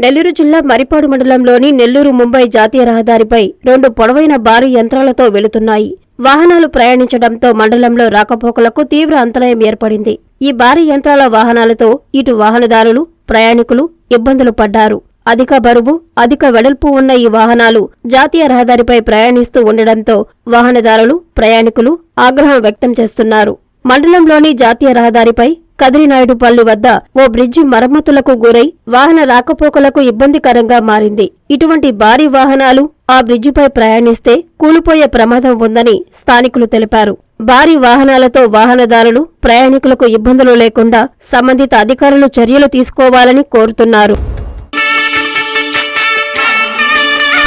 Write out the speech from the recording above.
నెల్లూరు జిల్లా మరిపాడు మండలంలోని నెల్లూరు ముంబై జాతీయ రహదారిపై రెండు పొడవైన భారీ యంత్రాలతో వెళుతున్నాయి. వాహనాలు ప్రయాణించడంతో మండలంలో రాకపోకలకు తీవ్ర అంతరాయం ఏర్పడింది. ఈ భారీ యంత్రాల వాహనాలతో ఇటు వాహనదారులు ప్రయాణికులు ఇబ్బందులు పడ్డారు. అధిక బరువు అధిక వెడల్పు ఉన్న ఈ వాహనాలు జాతీయ రహదారిపై ప్రయాణిస్తూ ఉండడంతో వాహనదారులు ప్రయాణికులు ఆగ్రహం వ్యక్తం చేస్తున్నారు. మండలంలోని జాతీయ రహదారిపై కదిరినాయుడుపల్లి వద్ద ఓ బ్రిడ్జి మరమ్మతులకు గురై వాహన రాకపోకలకు ఇబ్బందికరంగా మారింది. ఇటువంటి భారీ వాహనాలు ఆ బ్రిడ్జిపై ప్రయాణిస్తే కూలిపోయే ప్రమాదం ఉందని స్థానికులు తెలిపారు. భారీ వాహనాలతో వాహనదారులు ప్రయాణికులకు ఇబ్బందులు లేకుండా సంబంధిత అధికారులు చర్యలు తీసుకోవాలని కోరుతున్నారు.